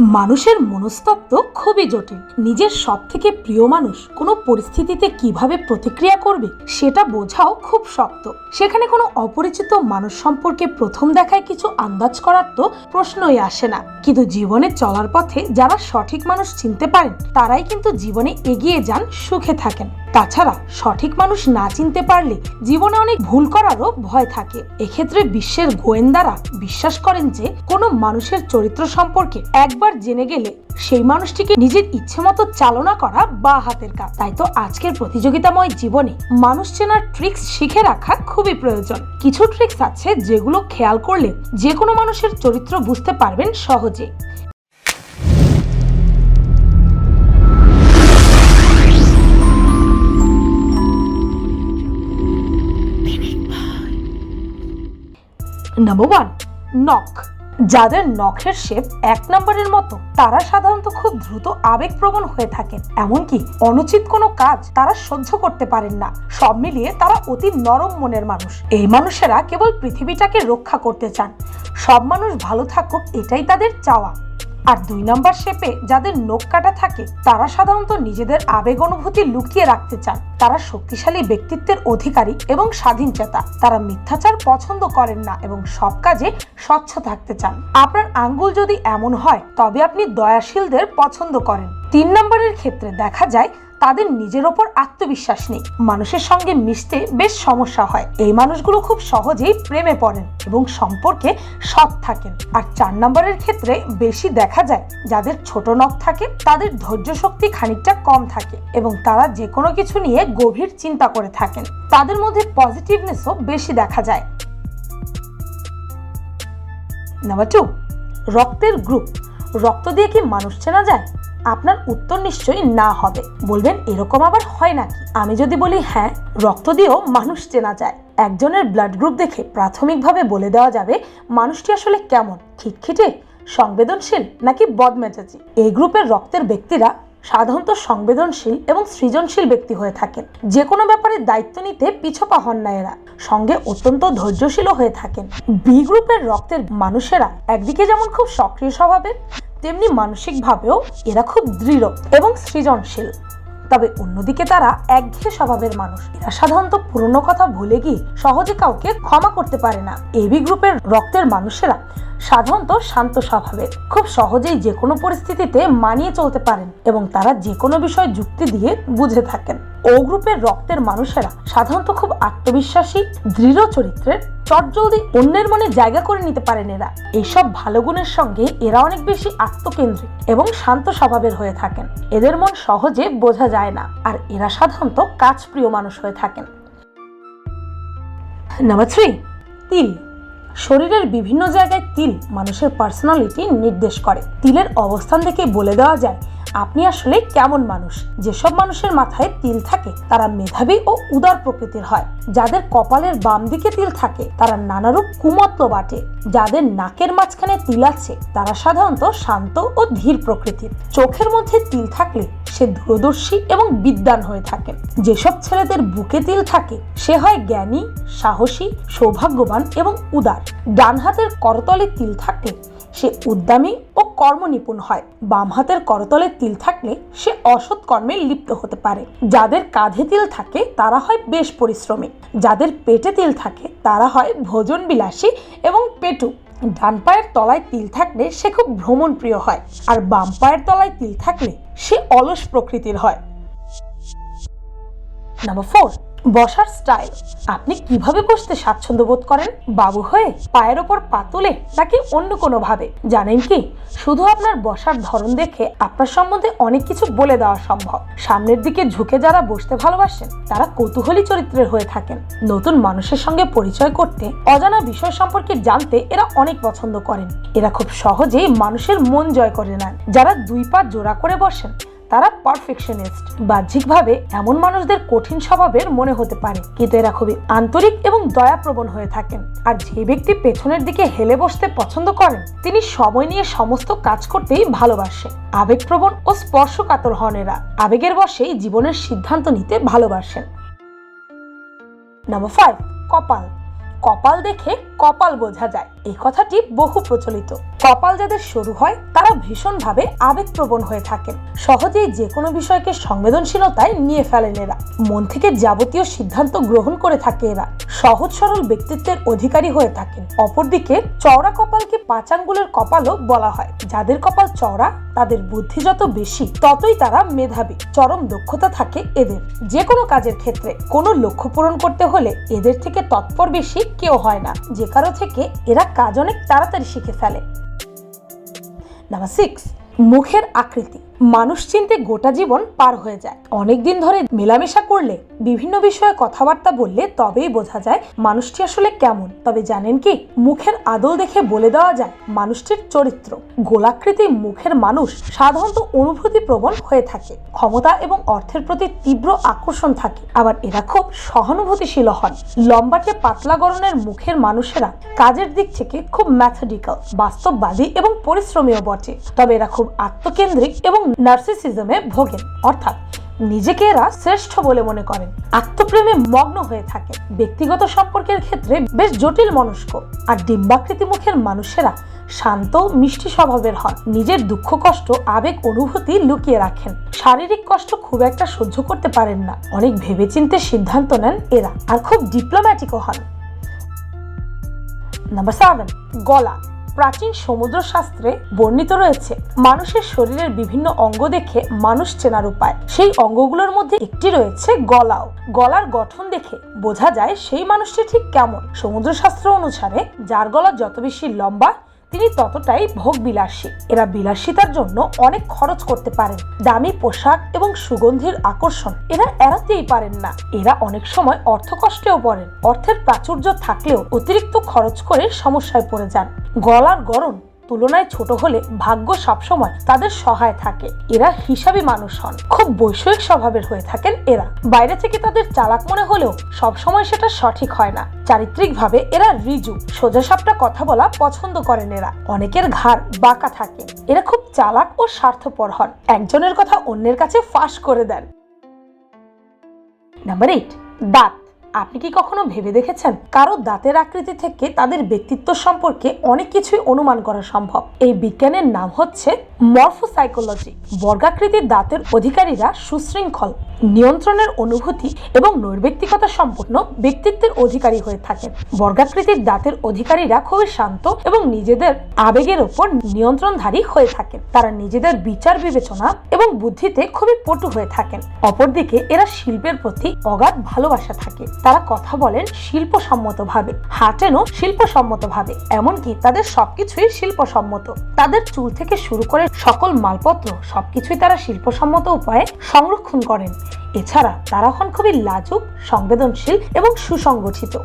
মানুষের মনস্তত্ত্ব খুবই জটিল। নিজের সব থেকে প্রিয় মানুষ কোনো পরিস্থিতিতে কীভাবে প্রতিক্রিয়া করবে সেটা বোঝাও খুব শক্ত। সেখানে কোনো অপরিচিত মানুষ সম্পর্কে প্রথম দেখায় কিছু আন্দাজ করার তো প্রশ্নই আসে না। কিন্তু জীবনে চলার পথে যারা সঠিক মানুষ চিনতে পারেন, তারাই কিন্তু জীবনে এগিয়ে যান, সুখে থাকেন। তাছাড়া সঠিক মানুষ না চিনতে পারলে জীবনে অনেক ভুল করারও ভয় থাকে। এক্ষেত্রে বিশ্বের গোয়েন্দারা বিশ্বাস করেন যে কোনো মানুষের চরিত্র সম্পর্কে একবার জেনে গেলে সেই মানুষটিকে নিজের ইচ্ছে মতো চালনা করা বা হাতের কাজ। তাই তো আজকের প্রতিযোগিতাময় জীবনে মানুষ চেনার ট্রিক্স শিখে রাখা খুবই প্রয়োজন। কিছু ট্রিক্স আছে যেগুলো খেয়াল করলে যে কোনো মানুষের চরিত্র বুঝতে পারবেন সহজে। নাম্বার ওয়ান নখ যাদের নখের শেপ এক নম্বরের মতো, তারা সাধারণত খুব দ্রুত আবেগপ্রবণ হয়ে থাকেন। এমনকি অনুচিত কোনো কাজ তারা সহ্য করতে পারেন না। সব মিলিয়ে তারা অতি নরম মনের মানুষ। এই মানুষেরা কেবল পৃথিবীটাকে রক্ষা করতে চান। সব মানুষ ভালো থাকুক, এটাই তাদের চাওয়া। আর দুই নম্বর শেপে যাদের নখ কাটা থাকে, তারা সাধারণত নিজেদের আবেগ অনুভূতি লুকিয়ে রাখতে চান। তারা শক্তিশালী ব্যক্তিত্বের অধিকারী এবং স্বাধীন চেতা তারা মিথ্যাচার পছন্দ করেন না এবং সব কাজে স্বচ্ছ থাকতে চান। আপনার আঙ্গুল যদি এমন হয়, তবে আপনি দয়াশীলদের পছন্দ করেন। তিন নম্বরের ক্ষেত্রে দেখা যায় তাদের নিজের ওপর আত্মবিশ্বাস নেই। মানুষের সঙ্গে মিশতে বেশ সমস্যা হয়। এই মানুষগুলো খুব সহজেই প্রেমে পড়েন এবং সম্পর্কে সৎ থাকেন। আর চার নম্বরের ক্ষেত্রে বেশি দেখা যায়। যাদের ছোট নখ থাকে, তাদের ধৈর্য শক্তি খানিকটা কম থাকে এবং তারা যে কোনো কিছু নিয়ে গভীর চিন্তা করে থাকেন। তাদের মধ্যে পজিটিভনেসও বেশি দেখা যায়। নাম্বার টু রক্তের গ্রুপ রক্ত দিয়ে কি মানুষ চেনা যায়? আপনার উত্তর নিশ্চয়ই না হবে। বলবেন, এরকম আবার হয় নাকি? আমি যদি বলি হ্যাঁ রক্ত দিয়েও মানুষ চেনা যায়। একজনের ব্লাড গ্রুপ দেখে প্রাথমিকভাবে বলে দেওয়া যাবে, মানুষটি আসলে কেমন, খিটখিটে, সংবেদনশীল নাকি বদমেজাজি? এই গ্রুপের রক্তের ব্যক্তিরা সাধারণত সংবেদনশীল এবং সৃজনশীল ব্যক্তি হয়ে থাকেন। যে কোনো ব্যাপারে দায়িত্ব নিতে পিছপা হন না এরা, সঙ্গে অত্যন্ত ধৈর্যশীলও হয়ে থাকেন। বি গ্রুপের রক্তের মানুষেরা একদিকে যেমন খুব সক্রিয় স্বভাবের তেমনি মানসিকভাবেও এরা খুব দৃঢ় এবং সৃজনশীল। তবে অন্যদিকে তারা একঘেয়ে স্বভাবের মানুষ। এরা সাধারণত পুরনো কথা ভুলে গিয়ে সহজে কাউকে ক্ষমা করতে পারে না। এবি গ্রুপের রক্তের মানুষেরা সাধারণত শান্ত স্বভাবের। খুব সহজেই যে কোনো পরিস্থিতিতে মানিয়ে চলতে পারেন এবং তারা যে কোনো বিষয় যুক্তি দিয়ে বুঝে থাকেন। ও গ্রুপের রক্তের মানুষেরা সাধারণত খুব আত্মবিশ্বাসী, দৃঢ় চরিত্রের চটজলদি অন্যের মনে জায়গা করে নিতে পারেন এরা। এইসব ভালো গুণের সঙ্গে এরা অনেক বেশি আত্মকেন্দ্রিক এবং শান্ত স্বভাবের হয়ে থাকেন। এদের মন সহজে বোঝা যায় না, আর এরা সাধারণত কাজ প্রিয় মানুষ হয়ে থাকেন। নাম্বার থ্রি, তিল। শরীরের বিভিন্ন জায়গায় তিল মানুষের পার্সোনালিটি নির্দেশ করে। তিলের অবস্থান থেকে বলে দেওয়া যায় আপনি আসলে কেমন মানুষ? যেসব মানুষের মাথায় তিল থাকে, তারা মেধাবী ও উদার প্রকৃতির হয়। যাদের কপালের বাম দিকে তিল থাকে, তারা নানারূপ কুমত্ব বাটে। যাদের নাকের মাঝখানে তিল আছে, তারা সাধারণত শান্ত ও ধীর প্রকৃতির। চোখের মধ্যে তিল থাকলে সে দূরদর্শী এবং বিদ্বান হয়ে থাকে। যেসব ছেলেদের বুকে তিল থাকে, সে হয় জ্ঞানী, সাহসী, সৌভাগ্যবান এবং উদার। ডান হাতের করতলে তিল থাকলে সে উদ্যমী ও কর্মনিপুণ হয়। বাম হাতের করতলে তিল থাকলে সে অসৎ কর্মে লিপ্ত হতে পারে। যাদের কাঁধে তিল থাকে, তারা হয় বেশ পরিশ্রমী। যাদের পেটে তিল থাকে, তারা হয় ভোজন বিলাসী এবং পেটু। ডান পায়ের তলায় তিল থাকলে সে খুব ভ্রমণ প্রিয় হয় আর বাম পায়ের তলায় তিল থাকলে সে অলস প্রকৃতির হয়। নাম্বার ফোর বসার স্টাইল আপনি কীভাবে বসতে স্বাচ্ছন্দ্য বোধ করেন? বাবু হয়ে পায়ের ওপর পা তুলে নাকি অন্য কোনো ভাবে জানেন কি, শুধু আপনার বসার ধরন দেখে আপনার সম্বন্ধে অনেক কিছু বলে দেওয়া সম্ভব। সামনের দিকে ঝুঁকে যারা বসতে ভালোবাসেন, তারা কৌতূহলী চরিত্রের হয়ে থাকেন। নতুন মানুষের সঙ্গে পরিচয় করতে, অজানা বিষয় সম্পর্কে জানতে এরা অনেক পছন্দ করেন। এরা খুব সহজেই মানুষের মন জয় করে নেন। যারা দুই পা জোড়া করে বসেন তারা পারফেকশনিস্ট বাহ্যিকভাবে এমন মানুষদের কঠিন স্বভাবের মনে হতে পারে, কিন্তু এরা খুবই আন্তরিক এবং দয়াপ্রবণ হয়ে থাকেন। আর যে ব্যক্তি পেছনের দিকে হেলে বসতে পছন্দ করেন, তিনি সময় নিয়ে সমস্ত কাজ করতেই ভালোবাসেন আবেগপ্রবণ ও স্পর্শকাতর হন এরা। আবেগের বশেই জীবনের সিদ্ধান্ত নিতে ভালোবাসেন। নাম্বার ফাইভ কপাল। কপাল দেখে কপাল বোঝা যায়। এই কথাটি বহু প্রচলিত। কপাল যাদের শুরু হয়, তারা ভীষণভাবে আবেগপ্রবণ হয়ে থাকেন। সহজেই যে কোনো বিষয়কে সংবেদনশীলতায় নিয়ে ফেলেন এরা। মন থেকে যাবতীয় সিদ্ধান্ত গ্রহণ করে থাকে এরা। সহজ সরল ব্যক্তিত্বের অধিকারী হয়ে থাকেন। অপরদিকে চওড়া কপালকে পাঁচ আঙ্গুলের কপালও বলা হয়। যাদের কপাল চওড়া, তাদের বুদ্ধি যত বেশি, ততই তারা মেধাবী। চরম দক্ষতা থাকে এদের। যে কোনো কাজের ক্ষেত্রে কোনো লক্ষ্য পূরণ করতে হলে এদের থেকে তৎপর বেশি কেউ হয় না। যে কারও থেকে এরা কাজ অনেক তাড়াতাড়ি শিখে ফেলে। নাম্বার সিক্স মুখের আকৃতি। মানুষ চিনতে গোটা জীবন পার হয়ে যায়। অনেকদিন ধরে মেলামেশা করলে, বিভিন্ন বিষয়ে কথাবার্তা বললে তবেই বোঝা যায় মানুষটি আসলে কেমন। তবে জানেন কি, মুখের আদল দেখে বলে দেওয়া যায় মানুষটির চরিত্র। গোলাকৃতি মুখের মানুষ সাধারণত অনুভূতি প্রবণ হয়ে থাকে। ক্ষমতা এবং অর্থের প্রতি তীব্র আকর্ষণ থাকে। আবার এরা খুব সহানুভূতিশীল হন। লম্বাটে পাতলা গড়নের মুখের মানুষেরা কাজের দিক থেকে খুব ম্যাথডিক্যাল বাস্তববাদী এবং পরিশ্রমীও বটে। তবে এরা খুব আত্মকেন্দ্রিক এবং নার্সিসিজমে ভোগেন। অর্থাৎ নিজেকে এরা শ্রেষ্ঠ বলে মনে করেন। আত্মপ্রেমে মগ্ন হয়ে থাকে। ব্যক্তিগত সম্পর্কের ক্ষেত্রে বেশ জটিল মনস্ক আর ডিম্বাকৃতি মুখের মানুষেরা শান্ত মিষ্টি স্বভাবের হন। নিজের দুঃখ, কষ্ট, আবেগ, অনুভূতি লুকিয়ে রাখেন। শারীরিক কষ্ট খুব একটা সহ্য করতে পারেন না। অনেক ভেবেচিন্তে সিদ্ধান্ত নেন এরা আর খুব ডিপ্লোম্যাটিকও হন। নাম্বার সেভেন গলা। প্রাচীন সমুদ্র শাস্ত্রে বর্ণিত রয়েছে, মানুষের শরীরের বিভিন্ন অঙ্গ দেখে মানুষ চেনার উপায়। সেই অঙ্গগুলোর মধ্যে একটি রয়েছে গলাও। গলার গঠন দেখে বোঝা যায় সেই মানুষটি ঠিক কেমন। সমুদ্র শাস্ত্র অনুসারে যার গলা যত বেশি লম্বা তিনি ততটাই ভোগ বিলাসী এরা বিলাসিতার জন্য অনেক খরচ করতে পারেন। দামি পোশাক এবং সুগন্ধির আকর্ষণ এরা এড়াতেই পারেন না। এরা অনেক সময় অর্থ কষ্টেও পড়েন। অর্থের প্রাচুর্য থাকলেও অতিরিক্ত খরচ করে সমস্যায় পড়ে যান। গলার গরম তুলনায় ছোট হলে ভাগ্য সবসময় তাদের সহায় থাকে। এরা হিসাবী মানুষ হন। খুব বৈষয়িক স্বভাবের হয়ে থাকেন এরা। বাইরে থেকে তাদের চালাক মনে হলেও সবসময় সেটা সঠিক হয় না। চারিত্রিকভাবে এরা রিজু। সোজাসাপটা কথা বলা পছন্দ করেন এরা। অনেকের ঘাড় বাঁকা থাকে। এরা খুব চালাক ও স্বার্থপর হন। একজনের কথা অন্যের কাছে ফাঁস করে দেন। নাম্বার এইট দাঁত। আপনি কি কখনো ভেবে দেখেছেন? কারও দাঁতের আকৃতি থেকে তাদের ব্যক্তিত্ব সম্পর্কে অনেক কিছুই অনুমান করা সম্ভব। এই বিজ্ঞানের নাম হচ্ছে মরফোসাইকোলজি। বর্গাকৃতির দাঁতের অধিকারীরা সুশৃঙ্খল, নিয়ন্ত্রণের অনুভূতি এবং নৈর্ব্যক্তিকতা সম্পন্ন ব্যক্তিত্বের অধিকারী হয়ে থাকেন। বর্গাকৃতির দাঁতের অধিকারীরা খুবই শান্ত এবং নিজেদের আবেগের ওপর নিয়ন্ত্রণধারী হয়ে থাকেন। তারা নিজেদের বিচার বিবেচনা এবং বুদ্ধিতে খুবই পটু হয়ে থাকেন। অপরদিকে এরা শিল্পের প্রতি অগাধ ভালোবাসা থাকে। তারা কথা বলেন শিল্পসম্মতভাবে, হাঁটেনও শিল্পসম্মতভাবে, এমনকি তাদের সবকিছুই শিল্পসম্মত। তাদের চুল থেকে শুরু করে সকল মালপত্র সবকিছুই তারা শিল্পসম্মত উপায়ে সংরক্ষণ করেন। এছাড়া তারা হন খুবই লাজুক, সংবেদনশীল এবং সুসংগঠিত।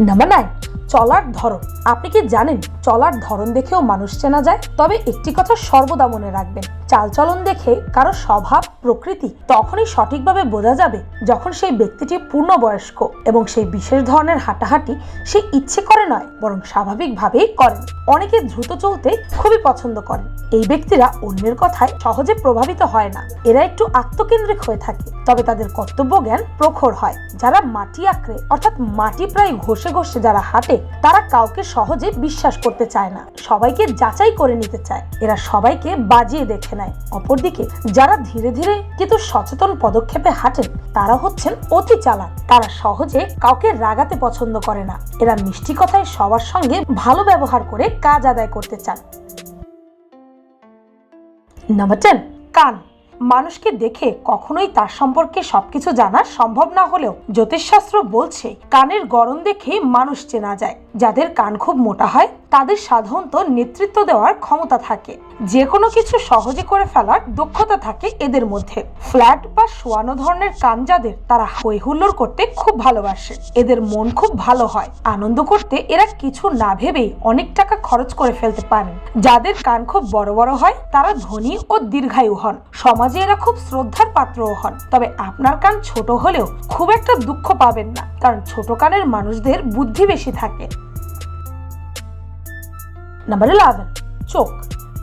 নাম্বার নাইন চলার ধরন। আপনি কি জানেন, চলার ধরন দেখেও মানুষ চেনা যায়? তবে একটি কথা সর্বদা মনে রাখবেন চালচলন দেখে কারও স্বভাব, প্রকৃতি তখনই সঠিকভাবে বোঝা যাবে যখন সেই ব্যক্তিটি পূর্ণবয়স্ক এবং সেই বিশেষ ধরনের হাঁটাহাঁটি সে ইচ্ছে করে নয়, বরং স্বাভাবিকভাবেই করেন। অনেকে দ্রুত চলতে খুবই পছন্দ করেন। এই ব্যক্তিরা অন্যের কথায় সহজে প্রভাবিত হয় না। এরা একটু আত্মকেন্দ্রিক হয়ে থাকে, তবে তাদের কর্তব্য জ্ঞান প্রখর হয়। যারা মাটি আঁকড়ে, অর্থাৎ মাটি প্রায় ঘষে ঘষে যারা হাঁটে, তারা কাউকে সহজে বিশ্বাস করতে চায় না। সবাইকে যাচাই করে নিতে চায়। এরা সবাইকে বাজিয়ে দেখে নেয় অপরদিকে, যারা ধীরে ধীরে কিন্তু সচেতন পদক্ষেপে হাঁটেন, তারা হচ্ছেন অতি চালাক। তারা সহজে কাউকে রাগাতে পছন্দ করে না। এরা মিষ্টি কথায় সবার সঙ্গে ভালো ব্যবহার করে কাজ আদায় করতে চান। নাম্বার টেন, কান। মানুষকে দেখে কখনোই তার সম্পর্কে সবকিছু জানা সম্ভব না হলেও জ্যোতিষশাস্ত্র বলছে, কানের গরম দেখে মানুষ চেনা যায়। যাদের কান খুব মোটা হয় তাদের সাধারণত নেতৃত্ব দেওয়ার ক্ষমতা থাকে। যে কোনো কিছু সহজে করে ফেলার দক্ষতা থাকে এদের মধ্যে। ফ্ল্যাট বা শোয়ানো ধরনের কান যাদের তারা হই হুল্লোড় করতে খুব ভালোবাসে। এদের মন খুব ভালো হয়। আনন্দ করতে এরা কিছু না ভেবেই অনেক টাকা খরচ করে ফেলতে পারেন। যাদের কান খুব বড় বড় হয়, তারা ধনী ও দীর্ঘায়ু হন। সমাজে এরা খুব শ্রদ্ধার পাত্রও হন। তবে আপনার কান ছোট হলেও খুব একটা দুঃখ পাবেন না, কারণ ছোট কানের মানুষদের বুদ্ধি বেশি থাকে। নাম্বার ইলেভেন চোখ।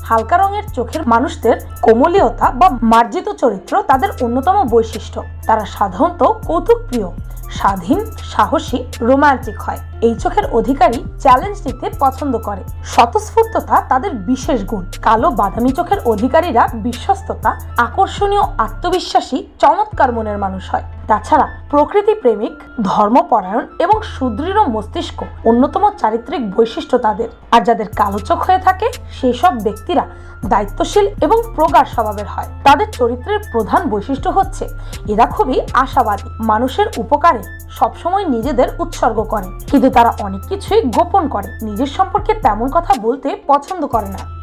হালকা রঙের চোখের মানুষদের কোমলীয়তা বা মার্জিত চরিত্র তাদের অন্যতম বৈশিষ্ট্য। তারা সাধারণত কৌতুক প্রিয় স্বাধীন, সাহসী, রোমান্টিক হয়। এই চোখের অধিকারী চ্যালেঞ্জ নিতে পছন্দ করে। স্বতঃস্ফূর্ততা তাদের বিশেষ গুণ। কালো, বাদামি চোখের অধিকারীরা বিশ্বস্ততা, আকর্ষণীয়, আত্মবিশ্বাসী, চমৎকার মনের মানুষ হয়। তাছাড়া প্রকৃতি প্রেমিক, ধর্মপরায়ণ এবং সুদৃঢ় মস্তিষ্ক অন্যতম চারিত্রিক বৈশিষ্ট্য তাদের। আর যাদের কালো চোখ হয়ে থাকে সেই সব ব্যক্তিরা দায়িত্বশীল এবং প্রগাঢ় স্বভাবের হয়। তাদের চরিত্রের প্রধান বৈশিষ্ট্য হচ্ছে, এরা খুবই আশাবাদী, মানুষের উপকারে সবসময় নিজেদের উৎসর্গ করে। কিন্তু তারা অনেক কিছুই গোপন করে, নিজের সম্পর্কে তেমন কথা বলতে পছন্দ করে না।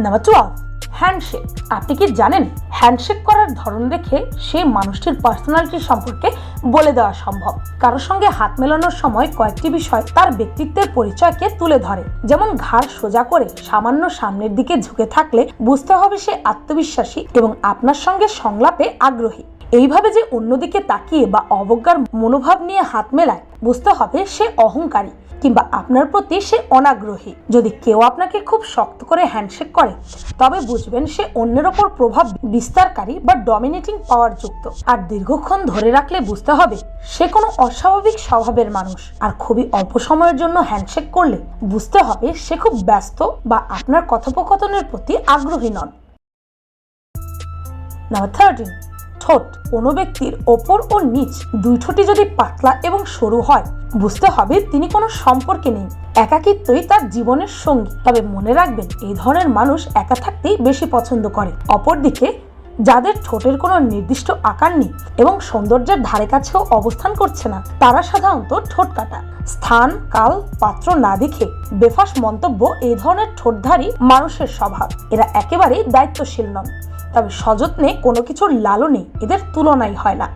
Number twelve handshake. আপনি কি জানেন, হ্যান্ডশেক করার ধরন দেখে সেই মানুষটির পার্সোনালিটি সম্পর্কে বলে দেওয়া সম্ভব। কারোর সঙ্গে হাত মেলানোর সময় কয়েকটি বিষয় তার ব্যক্তিত্বের পরিচয়কে তুলে ধরে। যেমন ঘাড় সোজা করে সামান্য সামনের দিকে ঝুঁকে থাকলে বুঝতে হবে সে আত্মবিশ্বাসী এবং আপনার সঙ্গে সংলাপে আগ্রহী। এইভাবে যে অন্যদিকে তাকিয়ে বা অবজ্ঞার মনোভাব নিয়ে হাত মেলায়, বুঝতে হবে সে অহংকারী। কিংবা আপনার প্রতি সে অনাগ্রহী। যদি কেউ আপনাকে খুব শক্ত করে হ্যান্ডশেক করে, তবে বুঝবেন সে অন্যের ওপর প্রভাব বিস্তারকারী বা ডমিনেটিং পাওয়ার যুক্ত। আর দীর্ঘক্ষণ ধরে রাখলে বুঝতে হবে, সে কোনো অস্বাভাবিক স্বভাবের মানুষ। আর খুবই অল্প সময়ের জন্য হ্যান্ডশেক করলে বুঝতে হবে সে খুব ব্যস্ত বা আপনার কথোপকথনের প্রতি আগ্রহী নন। নাম্বার থার্টিন ঠোঁট, কোনো ব্যক্তির ওপর ও নিচ দুই ঠোঁটি যদি পাতলা এবং সরু হয়, বুঝতে হবে তিনি কোনো সম্পর্কে নেই। একাকিত্বই তার জীবনের সঙ্গী। তবে মনে রাখবেন, এই ধরনের মানুষ একা থাকতেই বেশি পছন্দ করে। অপরদিকে, যাদের ঠোঁটের কোনো নির্দিষ্ট আকার নেই এবং সৌন্দর্যের ধারে কাছেও অবস্থান করছে না, তারা সাধারণত ঠোঁট কাটা। স্থান, কাল, পাত্র না দেখে বেফাস মন্তব্য এই ধরনের ঠোঁটধারী মানুষের স্বভাব। এরা একেবারেই দায়িত্বশীল নন। তবে সযত্নে কোনো কিছুর লালনে এদের তুলনাই হয় না।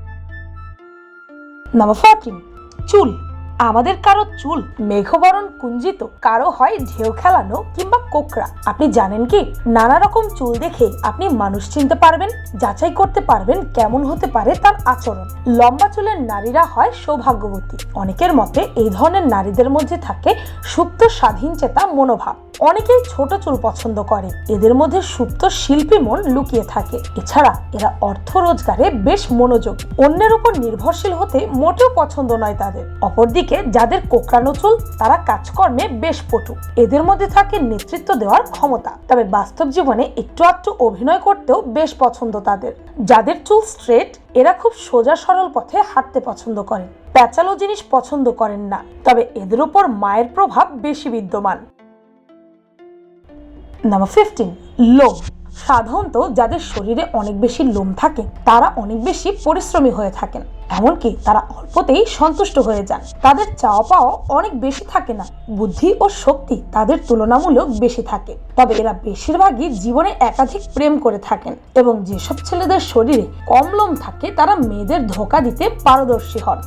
নাম্বার ফোরটিন চুল। আমাদের কারও চুল মেঘবরণ কুঞ্জিত, কারও হয় ঢেউ খেলানো কিংবা কোকড়া। আপনি জানেন কি, নানা রকম চুল দেখে আপনি মানুষ চিনতে পারবেন, যাচাই করতে পারবেন কেমন হতে পারে তার আচরণ। লম্বা চুলের নারীরা হয় সৌভাগ্যবতী। অনেকের মতে এই ধরনের নারীদের মধ্যে থাকে সুপ্ত স্বাধীন চেতা মনোভাব। অনেকেই ছোট চুল পছন্দ করে। এদের মধ্যে সুপ্ত শিল্পী মন লুকিয়ে থাকে। এছাড়া এরা অর্থ রোজগারে বেশ মনোযোগ। অন্যের উপর নির্ভরশীল হতে মোটেও পছন্দ নয় তাদের। অপরদিকে যাদের কোকড়ানো চুল, তারা কাজকর্মে বেশ পটু। এদের মধ্যে থাকে নেতৃত্ব দেওয়ার ক্ষমতা। তবে বাস্তব জীবনে একটু আধটু অভিনয় করতেও বেশ পছন্দ তাদের। যাদের চুল স্ট্রেট, এরা খুব সোজা সরল পথে হাঁটতে পছন্দ করেন। প্যাচালো জিনিস পছন্দ করেন না। তবে এদের উপর মায়ের প্রভাব বেশি বিদ্যমান। নাম্বার ফিফটিন লোম। সাধারণত যাদের শরীরে অনেক বেশি লোম থাকে, তারা অনেক বেশি পরিশ্রমী হয়ে থাকেন। এমনকি তারা অল্পতেই সন্তুষ্ট হয়ে যান। তাদের চাওয়া পাওয়া অনেক বেশি থাকে না। বুদ্ধি ও শক্তি তাদের তুলনামূলক বেশি থাকে। তবে এরা বেশিরভাগই জীবনে একাধিক প্রেম করে থাকেন এবং যেসব ছেলেদের শরীরে কম লোম থাকে, তারা মেয়েদের ধোকা দিতে পারদর্শী হন।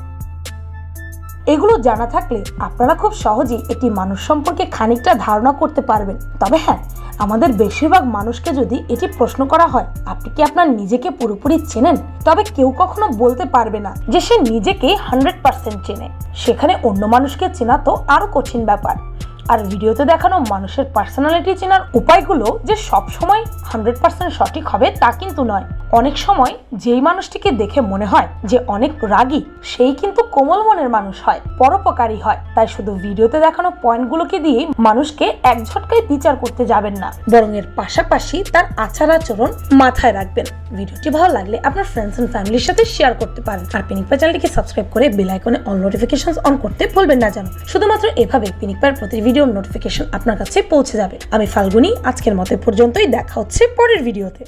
এগুলো জানা থাকলে আপনারা খুব সহজেই একটি মানুষ সম্পর্কে খানিকটা ধারণা করতে পারবেন। তবে হ্যাঁ আমাদের বেশিরভাগ মানুষকে যদি এটি প্রশ্ন করা হয়, আপনি কি আপনার নিজেকে পুরোপুরি চেনেন? তবে কেউ কখনো বলতে পারবে না যে সে নিজেকে হান্ড্রেড পার্সেন্ট চেনে। সেখানে অন্য মানুষকে চেনা তো আরও কঠিন ব্যাপার। আর ভিডিওতে দেখানো মানুষের পার্সোনালিটি চেনার উপায়গুলো যে সব সময় হান্ড্রেড পার্সেন্ট সঠিক হবে তা কিন্তু নয়। অনেক সময় যেই মানুষটিকে দেখে মনে হয় যে অনেক রাগী, সেই কিন্তু কোমল মনের মানুষ হয়, পরোপকারী হয়। তাই শুধু ভিডিওতে দেখানো পয়েন্টগুলোকে দিয়ে মানুষকে এক ঝটকায় বিচার করতে যাবেন না। বরং এর পাশাপাশি তার আচার আচরণ মাথায় রাখবেন। ভিডিওটি ভালো লাগলে আপনার ফ্রেন্ডস এন্ড ফ্যামিলির সাথে শেয়ার করতে পারেন। আর পিনিকপা চ্যানেলটিকে সাবস্ক্রাইব করে বেল আইকনে অল নোটিফিকেশন অন করতে ভুলবেন না যেন। শুধুমাত্র এভাবে পিনিকপার প্রতি ভিডিওর নোটিফিকেশন আপনার কাছে পৌঁছে যাবে। আমি ফাল্গুনি, আজকের মতো পর্যন্তই, দেখা হচ্ছে পরের ভিডিওতে।